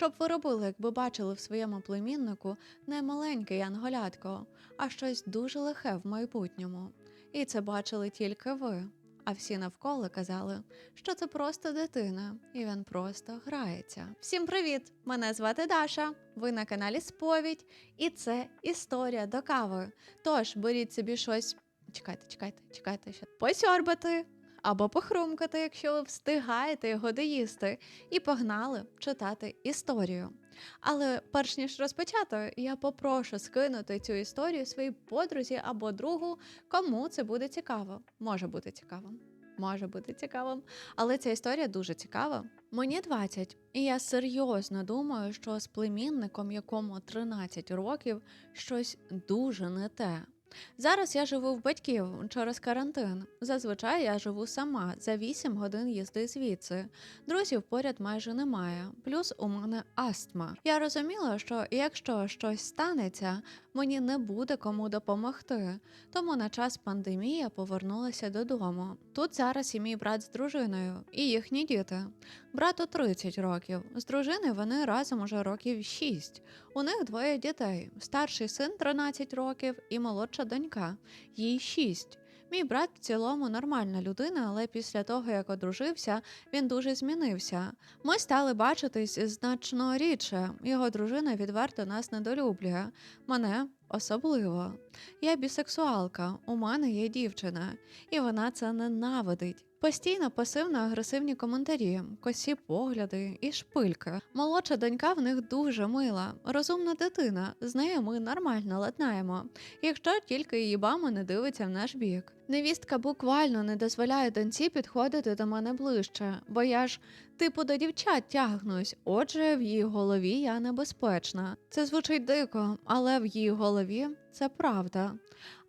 Що б ви робили, якби бачили в своєму племіннику не маленьке янголятко, а щось дуже лихе в майбутньому. І це бачили тільки ви. А всі навколо казали, що це просто дитина, і він просто грається. Всім привіт! Мене звати Даша. Ви на каналі Сповідь, і це історія до кави. Тож беріть собі щось. Чекайте, чекайте, чекайте, ще посьорбати або похрумкати, якщо ви встигаєте його доїсти, і погнали читати історію. Але перш ніж розпочати, я попрошу скинути цю історію своїй подрузі або другу, кому це буде цікаво. Може бути цікавим. Може бути цікавим, але ця історія дуже цікава. Мені 20, і я серйозно думаю, що з племінником, якому 13 років, щось дуже не те. Зараз я живу в батьків через карантин. Зазвичай я живу сама за 8 годин їзди звідси. Друзів поряд майже немає. Плюс у мене астма. Я розуміла, що якщо щось станеться, мені не буде кому допомогти. Тому на час пандемії повернулася додому. Тут зараз і мій брат з дружиною, і їхні діти. Брату 30 років. З дружиною вони разом уже років 6. У них двоє дітей: старший син 13 років і молодша донька, їй 6. Мій брат в цілому нормальна людина, але після того, як одружився, він дуже змінився. Ми стали бачитись значно рідше. Його дружина відверто нас недолюблює. Мене особливо. Я бісексуалка, у мене є дівчина, і вона це ненавидить. Постійно пасивно-агресивні коментарі, косі погляди і шпильки. Молодша донька в них дуже мила, розумна дитина. З нею ми нормально ладнаємо, якщо тільки її бама не дивиться в наш бік. Невістка буквально не дозволяє доньці підходити до мене ближче, бо я ж типу до дівчат тягнусь. Отже, в її голові я небезпечна. Це звучить дико, але в її голові це правда.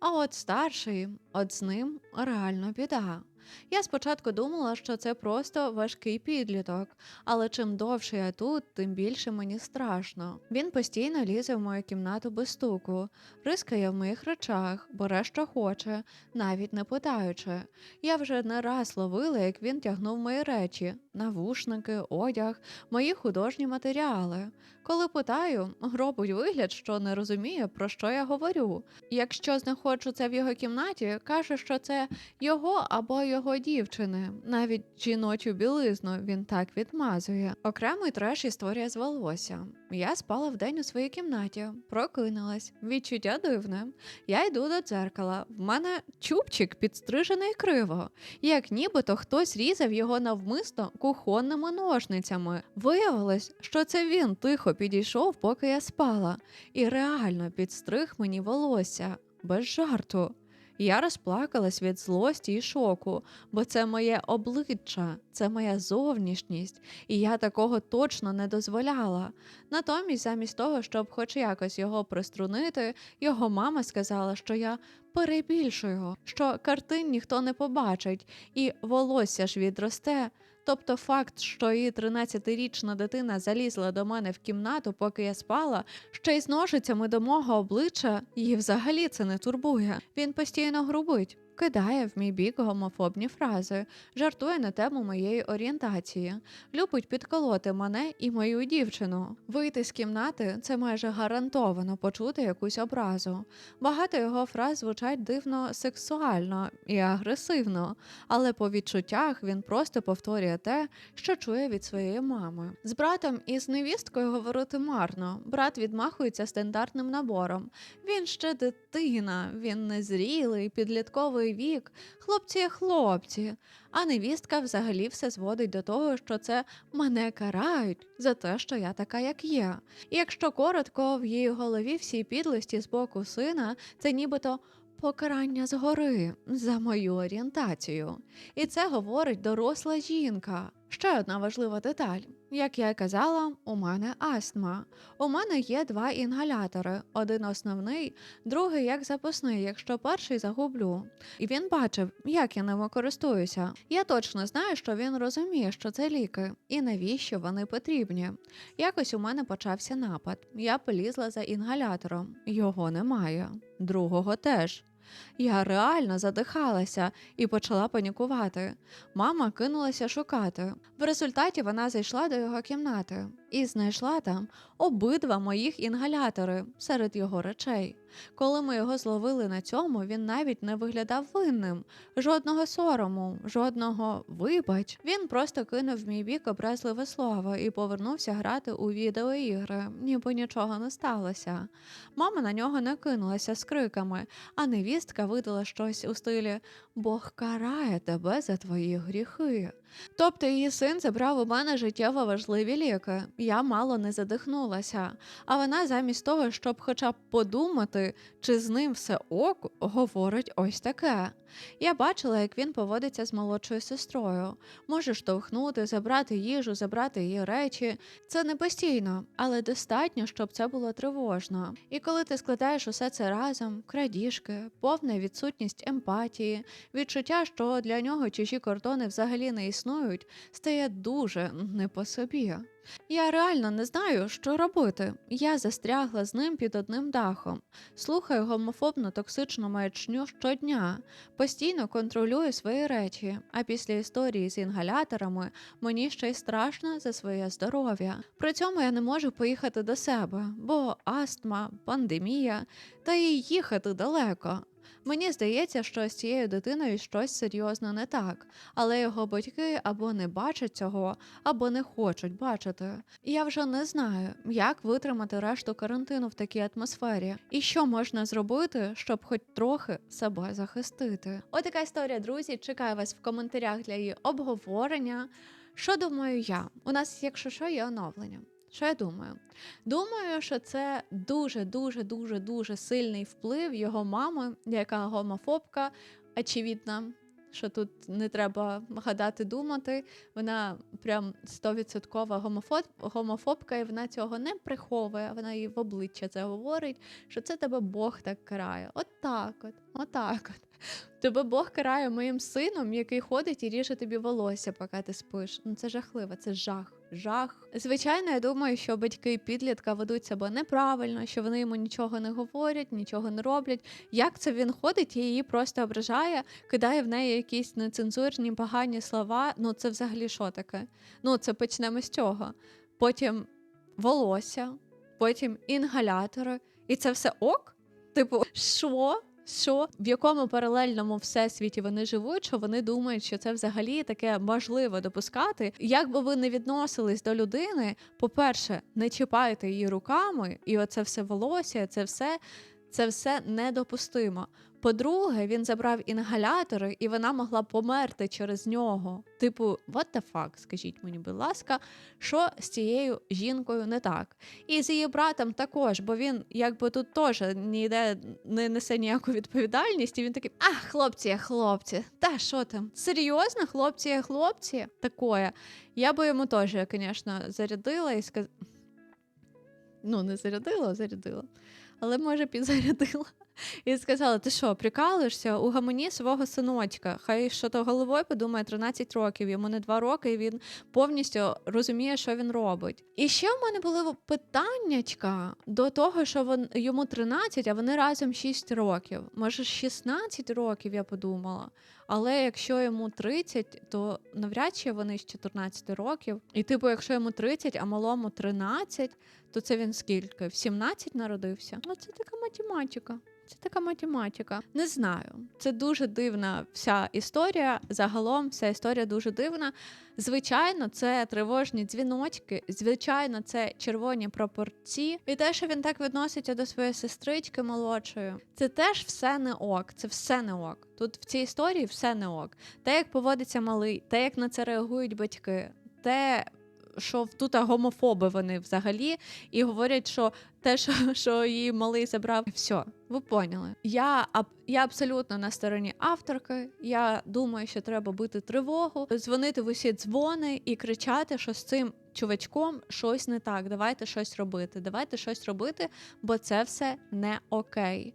А от старший, от з ним реально біда. Я спочатку думала, що це просто важкий підліток, але чим довше я тут, тим більше мені страшно. Він постійно лізе в мою кімнату без стуку, рискає в моїх речах, бере що хоче, навіть не питаючи. Я вже не раз ловила, як він тягнув мої речі, навушники, одяг, мої художні матеріали. Коли питаю, робить вигляд, що не розуміє, про що я говорю. Якщо знаходжу це в його кімнаті, каже, що це його або його дівчини. Навіть жіночу білизну він так відмазує. Окремий треш історія з волосся. Я спала вдень у своїй кімнаті, прокинулась. Відчуття дивне. Я йду до дзеркала. В мене чубчик підстрижений криво, як нібито хтось різав його навмисно кухонними ножницями. Виявилось, що це він тихо підійшов, поки я спала, і реально підстриг мені волосся без жарту. Я розплакалась від злості і шоку, бо це моє обличчя, це моя зовнішність, і я такого точно не дозволяла. Натомість, замість того, щоб хоч якось його приструнити, його мама сказала, що я перебільшую, що картин ніхто не побачить, і волосся ж відросте. Тобто факт, що її 13-річна дитина залізла до мене в кімнату, поки я спала, ще й з ножицями до мого обличчя, її взагалі це не турбує. Він постійно грубить. Кидає в мій бік гомофобні фрази, жартує на тему моєї орієнтації, любить підколоти мене і мою дівчину. Вийти з кімнати це майже гарантовано почути якусь образу. Багато його фраз звучать дивно сексуально і агресивно, але по відчуттях він просто повторює те, що чує від своєї мами. З братом і з невісткою говорити марно. Брат відмахується стандартним набором. Він ще дитина, він незрілий, підлітковий вік, хлопці хлопці. А невістка взагалі все зводить до того, що це мене карають за те, що я така, як є. І якщо коротко, в її голові всі підлості з боку сина це нібито. Покарання згори за мою орієнтацію. І це говорить доросла жінка. Ще одна важлива деталь. Як я й казала, у мене астма. У мене є два інгалятори: один основний, другий як запасний, якщо перший загублю. І він бачив, як я ними користуюся. Я точно знаю, що він розуміє, що це ліки, і навіщо вони потрібні. Якось у мене почався напад. Я полізла за інгалятором, його немає, другого теж. Я реально задихалася і почала панікувати. Мама кинулася шукати. В результаті вона зайшла до його кімнати. І знайшла там обидва моїх інгалятори серед його речей. Коли ми його зловили на цьому, він навіть не виглядав винним, жодного сорому, жодного вибач. Він просто кинув в мій бік образливе слово і повернувся грати у відеоігри, ніби нічого не сталося. Мама на нього не кинулася з криками, а невістка видала щось у стилі Бог карає тебе за твої гріхи. Тобто її син забрав у мене життєво важливі ліки. Я мало не задихнулася. А вона замість того, щоб хоча б подумати, чи з ним все ок, говорить ось таке. Я бачила, як він поводиться з молодшою сестрою. Може штовхнути, забрати їжу, забрати її речі. Це не постійно, але достатньо, щоб це було тривожно. І коли ти складаєш усе це разом, крадіжки, повна відсутність емпатії, відчуття, що для нього чужі кордони взагалі не існують, стає дуже не по собі. Я реально не знаю, що робити. Я застрягла з ним під одним дахом, слухаю гомофобну токсичну маячню щодня, постійно контролюю свої речі. А після історії з інгаляторами мені ще й страшно за своє здоров'я. При цьому я не можу поїхати до себе, бо астма, пандемія, та й їхати далеко. Мені здається, що з цією дитиною щось серйозно не так, але його батьки або не бачать цього, або не хочуть бачити. Я вже не знаю, як витримати решту карантину в такій атмосфері, і що можна зробити, щоб хоч трохи себе захистити. Отака історія, друзі. Чекаю вас в коментарях для її обговорення. Що думаю я? У нас, якщо що, є оновлення. Що я думаю? Думаю, що це дуже, дуже, дуже, дуже сильний вплив його мами, яка гомофобка, очевидно, що тут не треба гадати, думати. Вона прям стовідсоткова гомофоб, гомофобка, і вона цього не приховує. Вона їй в обличчя це говорить, що це тебе Бог так карає. От так от, отак от. Тебе Бог карає моїм сином, який ходить і ріже тобі волосся, поки ти спиш. Ну це жахливо, це жах. Жах. Звичайно, я думаю, що батьки підлітка ведуть себе неправильно, що вони йому нічого не говорять, нічого не роблять. Як це він ходить її просто ображає, кидає в неї якісь нецензурні погані слова. Ну це взагалі що таке? Ну це почнемо з цього. Потім волосся, потім інгалятори, і це все ок? Типу, що? Що в якому паралельному всесвіті вони живуть, що вони думають, що це взагалі таке можливо допускати. Як би ви не відносились до людини, по-перше, не чіпайте її руками, і оце все волосся, це все, це все недопустимо. По-друге, він забрав інгалятори, і вона могла померти через нього. Типу, what the fuck, скажіть мені, будь ласка, що з цією жінкою не так? І з її братом також, бо він якби тут теж ніде не несе ніяку відповідальність, і він такий, а, хлопці, хлопці, та що там? Серйозно, хлопці, хлопці? Такое. Я би йому теж, звісно, зарядила і сказала. Ну, не зарядила, а зарядила. Але може підзарядила. І сказала: ти що, прикалуєшся? У гамоні свого синочка. Хай що то головою подумає 13 років, йому не 2 роки, і він повністю розуміє, що він робить. І ще в мене були питаннячка до того, що він, йому 13, а вони разом 6 років. Може, 16 років я подумала. Але якщо йому 30, то навряд чи вони з 14 років. І, типу, якщо йому 30, а малому 13, то це він скільки? В 17 народився? Ну, це така математика. Це така математика. Не знаю. Це дуже дивна вся історія. Загалом вся історія дуже дивна. Звичайно, це тривожні дзвіночки, звичайно, це червоні пропорції. І те, що він так відноситься до своєї сестрички молодшої, це теж все не ок. Це все не ок. Тут в цій історії все не ок. Те, як поводиться малий, те, як на це реагують батьки, те що тут гомофоби вони взагалі, і говорять, що те, що що її малий забрав, все, ви поняли. Я я абсолютно на стороні авторки. Я думаю, що треба бити тривогу, дзвонити в усі дзвони і кричати, що з цим чувачком щось не так. Давайте щось робити. Давайте щось робити, бо це все не окей.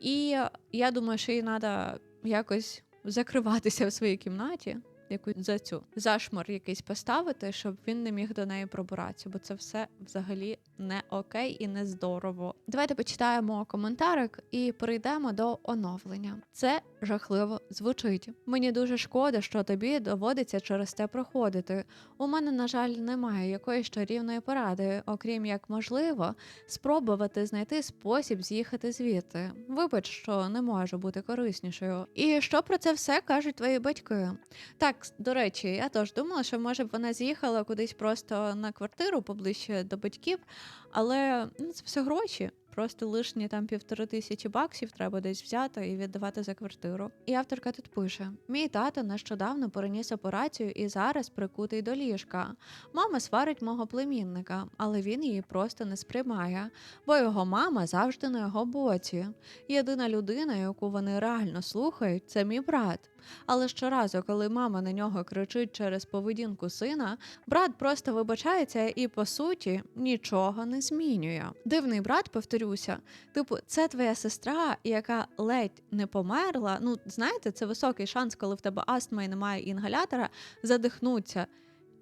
І я думаю, що їй треба якось закриватися в своїй кімнаті якусь за цю зашмор якийсь поставити, щоб він не міг до неї пробиратися, бо це все взагалі не окей і не здорово. Давайте почитаємо коментарик і перейдемо до оновлення. Це жахливо звучить. Мені дуже шкода, що тобі доводиться через це проходити. У мене, на жаль, немає якоїсь чарівної поради, окрім як можливо, спробувати знайти спосіб з'їхати звідти. Вибач, що не можу бути кориснішою. І що про це все кажуть твої батьки? Так, до речі, я теж думала, що може б вона з'їхала кудись просто на квартиру поближче до батьків, але ну, це все гроші. Просто лишні там півтори тисячі баксів треба десь взяти і віддавати за квартиру. І авторка тут пише: мій тато нещодавно переніс операцію і зараз прикутий до ліжка. Мама сварить мого племінника, але він її просто не сприймає, бо його мама завжди на його боці. Єдина людина, яку вони реально слухають, це мій брат. Але щоразу, коли мама на нього кричить через поведінку сина, брат просто вибачається і по суті нічого не змінює. Дивний брат, повторюся, типу, це твоя сестра, яка ледь не померла. Ну, знаєте, це високий шанс, коли в тебе астма і немає інгалятора, задихнуться.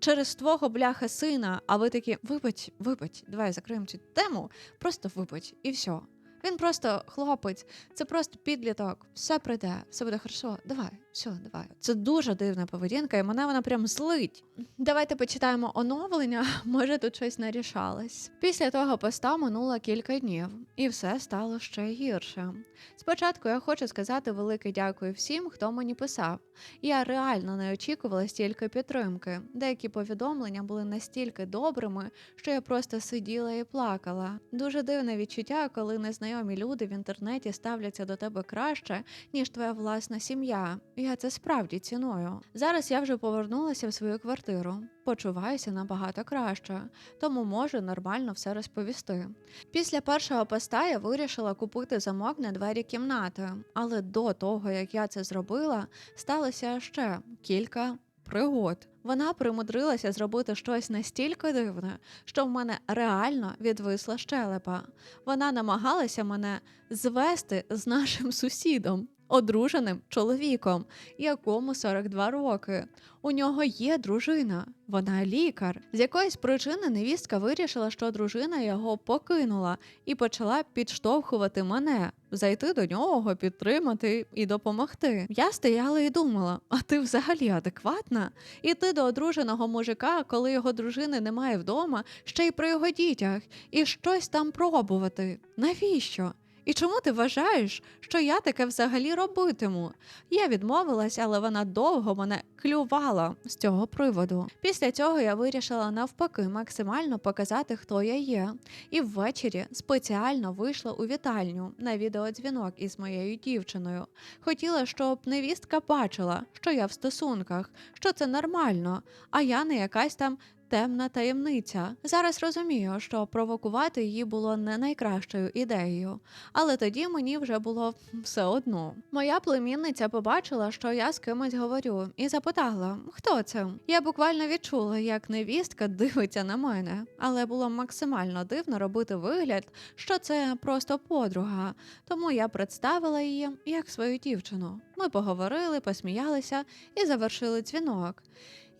Через твого бляха сина, а ви такі, вибач, вибач, давай закриємо цю тему, просто вибач, і все. Він просто хлопець, це просто підліток, все прийде, все буде хорошо. Давай, все, давай. Це дуже дивна поведінка, і мене вона прям злить. Давайте почитаємо оновлення, може тут щось нарішалось. Після того поста минуло кілька днів, і все стало ще гірше. Спочатку я хочу сказати велике дякую всім, хто мені писав. Я реально не очікувала стільки підтримки. Деякі повідомлення були настільки добрими, що я просто сиділа і плакала. Дуже дивне відчуття, коли незнайомі люди в інтернеті ставляться до тебе краще, ніж твоя власна сім'я. Я це справді ціную. Зараз я вже повернулася в свою квартиру. Почуваюся набагато краще, тому можу нормально все розповісти. Після першого поста я вирішила купити замок на двері кімнати, але до того, як я це зробила, сталося ще кілька пригод. Вона примудрилася зробити щось настільки дивне, що в мене реально відвисла щелепа. Вона намагалася мене звести з нашим сусідом, одруженим чоловіком, якому 42 роки. У нього є дружина, вона лікар. З якоїсь причини невістка вирішила, що дружина його покинула і почала підштовхувати мене, зайти до нього, підтримати і допомогти. Я стояла і думала: а ти взагалі адекватна? Іти до одруженого мужика, коли його дружини немає вдома, ще й при його дітях, і щось там пробувати. Навіщо? І чому ти вважаєш, що я таке взагалі робитиму? Я відмовилась, але вона довго мене клювала з цього приводу. Після цього я вирішила навпаки максимально показати, хто я є. І ввечері спеціально вийшла у вітальню на відеодзвінок із моєю дівчиною. Хотіла, щоб невістка бачила, що я в стосунках, що це нормально, а я не якась там темна таємниця. Зараз розумію, що провокувати її було не найкращою ідеєю, але тоді мені вже було все одно. Моя племінниця побачила, що я з кимось говорю, і запитала, хто це. Я буквально відчула, як невістка дивиться на мене, але було максимально дивно робити вигляд, що це просто подруга. Тому я представила її як свою дівчину. Ми поговорили, посміялися і завершили дзвінок.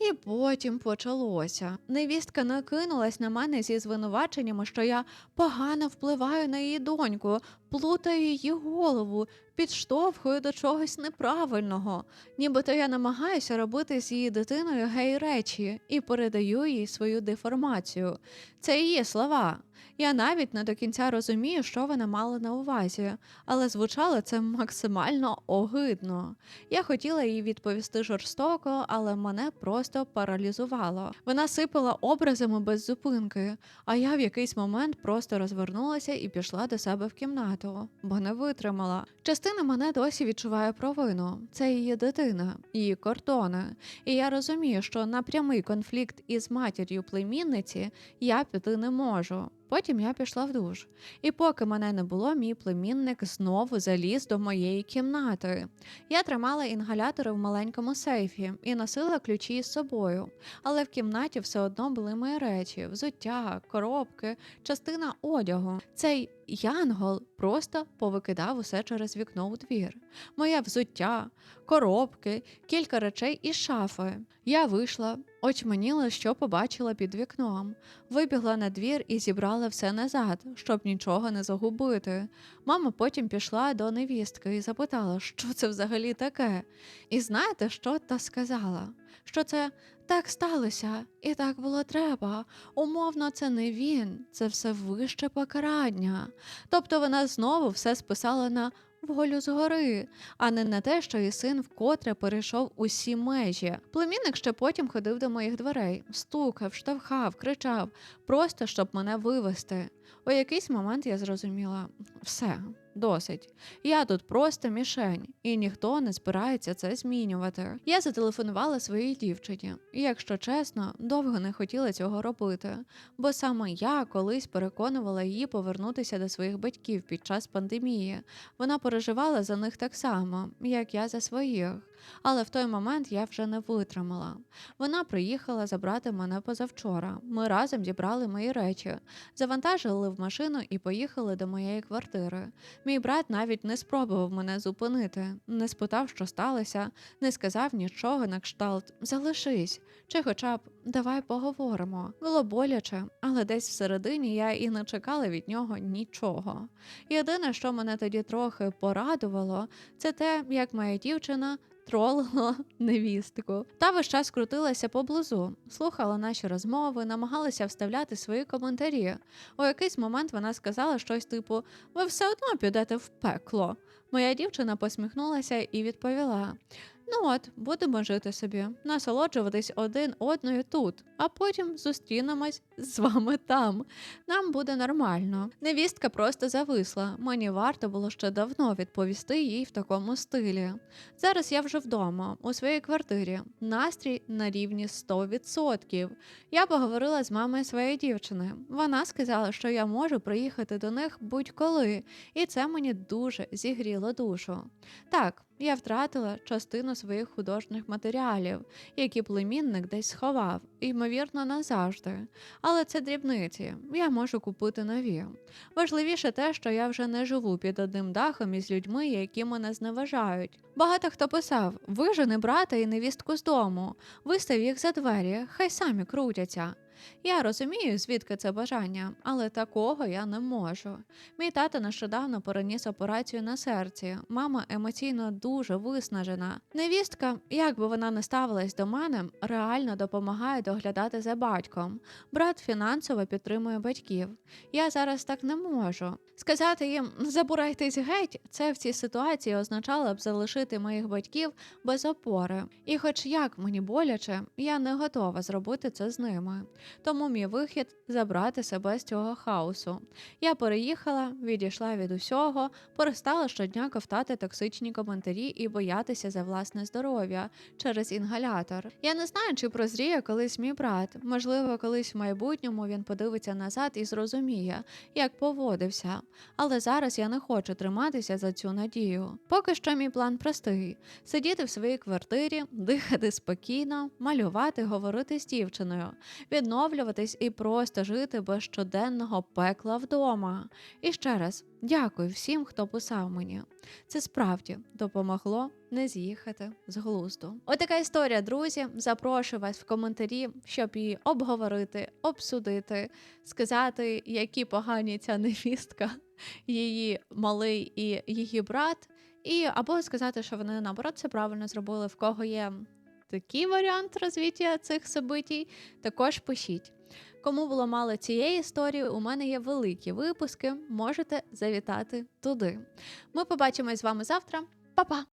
І потім почалося. Невістка накинулась на мене зі звинуваченнями, що я погано впливаю на її доньку, плутаю її голову, підштовхую до чогось неправильного. Нібито я намагаюся робити з її дитиною гей речі і передаю їй свою деформацію. Це її слова. Я навіть не до кінця розумію, що вона мала на увазі, але звучало це максимально огидно. Я хотіла їй відповісти жорстоко, але мене просто паралізувало. Вона сипала образами без зупинки, а я в якийсь момент просто розвернулася і пішла до себе в кімнату, бо не витримала. Частина мене досі відчуває провину. Це її дитина, її кордони. І я розумію, що на прямий конфлікт із матір'ю племінниці я піти не можу. Потім я пішла в душ. І поки мене не було, мій племінник знову заліз до моєї кімнати. Я тримала інгалятори в маленькому сейфі і носила ключі з собою. Але в кімнаті все одно були мої речі: взуття, коробки, частина одягу. Цей янгол просто повикидав усе через вікно у двір. Моє взуття, коробки, кілька речей із шафи. Я вийшла, очманіла, що побачила під вікном, вибігла на двір і зібрала все назад, щоб нічого не загубити. Мама потім пішла до невістки і запитала, що це взагалі таке. І знаєте, що та сказала? Що це так сталося, і так було треба. Умовно, це не він, це все вище покарання. Тобто вона знову все списала на волю згори, а не на те, що її син вкотре перейшов усі межі. Племінник ще потім ходив до моїх дверей, стукав, штовхав, кричав, просто щоб мене вивести. У якийсь момент я зрозуміла все, досить. Я тут просто мішень, і ніхто не збирається це змінювати. Я зателефонувала своїй дівчині, і, якщо чесно, довго не хотіла цього робити, бо саме я колись переконувала її повернутися до своїх батьків під час пандемії. Вона переживала за них так само, як я за своїх. Але в той момент я вже не витримала. Вона приїхала забрати мене позавчора. Ми разом зібрали мої речі, завантажили в машину і поїхали до моєї квартири. Мій брат навіть не спробував мене зупинити, не спитав, що сталося, не сказав нічого на кшталт залишись, чи хоча б давай поговоримо. Було боляче, але десь всередині я і не чекала від нього нічого. Єдине, що мене тоді трохи порадувало, це те, як моя дівчина. Тролила невістку. Та весь час крутилася поблизу, слухала наші розмови, намагалася вставляти свої коментарі. У якийсь момент вона сказала щось типу: Ви все одно підете в пекло. Моя дівчина посміхнулася і відповіла: Ну от, будемо жити собі, насолоджуватись один одною тут, а потім зустрінемось з вами там. Нам буде нормально. Невістка просто зависла. Мені варто було ще давно відповісти їй в такому стилі. Зараз я вже вдома, у своїй квартирі. Настрій на рівні 100%. Я поговорила з мамою своєї дівчини. Вона сказала, що я можу приїхати до них будь-коли, і це мені дуже зігріло душу. Так, я втратила частину своїх художніх матеріалів, які племінник десь сховав, ймовірно, назавжди. Але це дрібниці, я можу купити нові. Важливіше те, що я вже не живу під одним дахом із людьми, які мене зневажають. Багато хто писав: вижени брата і невістку з дому, вистав їх за двері, хай самі крутяться. Я розумію, звідки це бажання, але такого я не можу. Мій тато нещодавно переніс операцію на серці. Мама емоційно дуже виснажена. Невістка, як би вона не ставилась до мене, реально допомагає доглядати за батьком. Брат фінансово підтримує батьків. Я зараз так не можу. Сказати їм забурайтесь геть, це в цій ситуації означало б залишити моїх батьків без опори. І, хоч як мені боляче, я не готова зробити це з ними. Тому мій вихід забрати себе з цього хаосу. Я переїхала, відійшла від усього, перестала щодня ковтати токсичні коментарі і боятися за власне здоров'я через інгалятор. Я не знаю, чи прозріє колись мій брат. Можливо, колись в майбутньому він подивиться назад і зрозуміє, як поводився. Але зараз я не хочу триматися за цю надію. Поки що мій план простий: сидіти в своїй квартирі, дихати спокійно, малювати, говорити з дівчиною, відновлюватись і просто жити без щоденного пекла вдома. І ще раз дякую всім, хто писав мені. Це справді допомогло не з'їхати з глузду. Отака історія, друзі. Запрошую вас в коментарі, щоб її обговорити, обсудити, сказати, які погані ця невістка, її малий і її брат. І або сказати, що вони наоборот це правильно зробили, в кого є такий варіант розвиття цих событій, також пишіть. Кому було мало цієї історії, у мене є великі випуски. Можете завітати туди. Ми побачимось з вами завтра. Па-па!